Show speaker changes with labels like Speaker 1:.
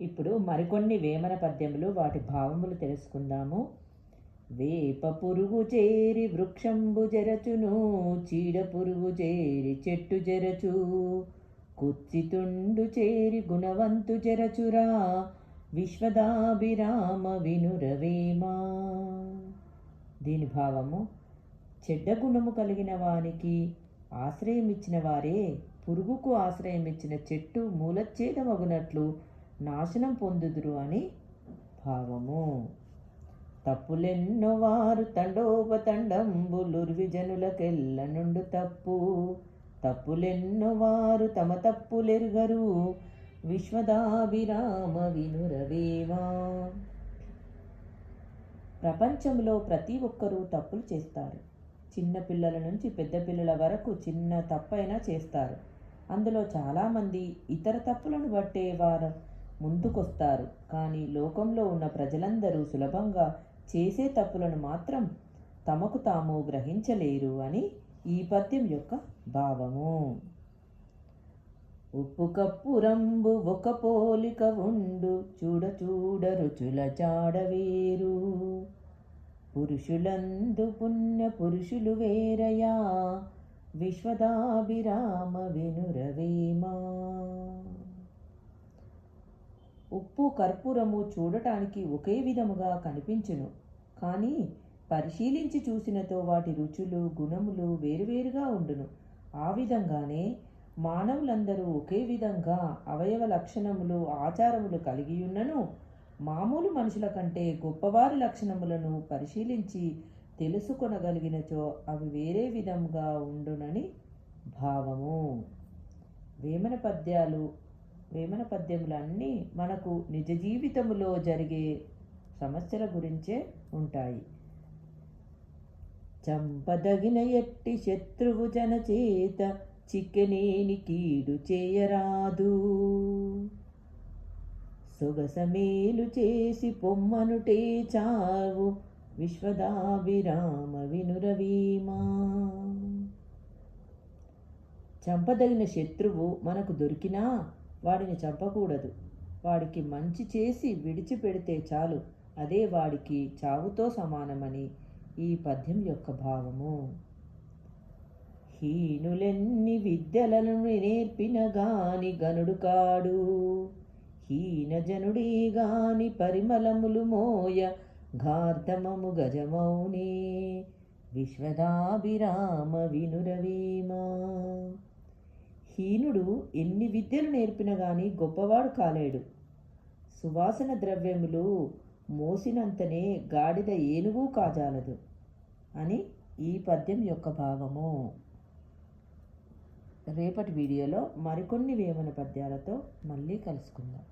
Speaker 1: ఇప్పుడు మరికొన్ని వేమన పద్యములు వాటి భావములు తెలుసుకుందాము. వేప పురుగు చేరి వృక్షంబు జరచును చీడ పురుగు చేరి చెట్టు జరచు. కుత్సితుండు చేరి గుణవంతు జరచురా విశ్వదాభిరామ వినురవేమా. దీని భావము చెడ్డ గుణము కలిగిన వానికి ఆశ్రయమిచ్చిన వారే పురుగుకు ఆశ్రయమిచ్చిన చెట్టు మూలచ్ఛేదమగునట్లు నాశనం పొందుదురు అని భావము. తప్పులెన్నో వారు తండోపతండంబులుర్వి విజనులకెల్ల నుండు తప్పు. తప్పులెన్నో వారు తమ తప్పులెరుగరు విశ్వదాభిరామ వినురవేవా. ప్రపంచంలో ప్రతి ఒక్కరూ తప్పులు చేస్తారు. చిన్న పిల్లల నుంచి పెద్ద పిల్లల వరకు చిన్న తప్పైనా చేస్తారు. అందులో చాలామంది ఇతర తప్పులను బట్టే వారు ముందుకొస్తారు. కానీ లోకంలో ఉన్న ప్రజలందరూ సులభంగా చేసే తప్పులను మాత్రం తమకు తాము గ్రహించలేరు అని ఈ పద్యం యొక్క భావము. ఉప్పు కప్పు రంబు ఒక పోలిక ఉండు చూడ చూడ రుచుల చాడవేరు పురుషులందు పుణ్య పురుషులు వేరయా విశ్వదాభిరామ ఉప్పు కర్పూరము చూడటానికి ఒకే విధముగా కనిపించును. కానీ పరిశీలించి చూసినతో వాటి రుచులు గుణములు వేరువేరుగా ఉండును. ఆ విధంగానే మానవులందరూ ఒకే విధంగా అవయవ లక్షణములు ఆచారములు కలిగి ఉన్నను మామూలు మనుషుల కంటే గొప్పవారి లక్షణములను పరిశీలించి తెలుసుకొనగలిగినచో అవి వేరే విధంగా ఉండునని భావము. వేమన పద్యాలు వేమన పద్యములన్నీ మనకు నిజ జీవితములో జరిగే సమస్యల గురించే ఉంటాయి. చంపదగిన ఎట్టి శత్రువు జనచేత చిక్కెనేని కీడు చేయరాదు. సొగసమేలు చేసి పొమ్మనుటే చావు విశ్వదాభిరామ వినురవీమా. చంపదగిన శత్రువు మనకు దొరికినా వాడిని చంపకూడదు. వాడికి మంచి చేసి విడిచిపెడితే చాలు. అదే వాడికి చావుతో సమానమని ఈ పద్యం యొక్క భావము. హీనులెన్ని విద్యలను నేర్పిన గాని గనుడు కాడు. హీనజనుడే గాని పరిమళములు మోయ ఘార్ధమము గజమౌని. విశ్వదాభిరామ వినురవీమా. హీనుడు ఎన్ని విద్యలు నేర్పిన గాని గొప్పవాడు కాలేడు. సువాసన ద్రవ్యములు మోసినంతనే గాడిద ఏనుగు కాజాలదు అని ఈ పద్యం యొక్క భావము. రేపటి వీడియోలో మరికొన్ని వేమన పద్యాలతో మళ్ళీ కలుసుకుందాం.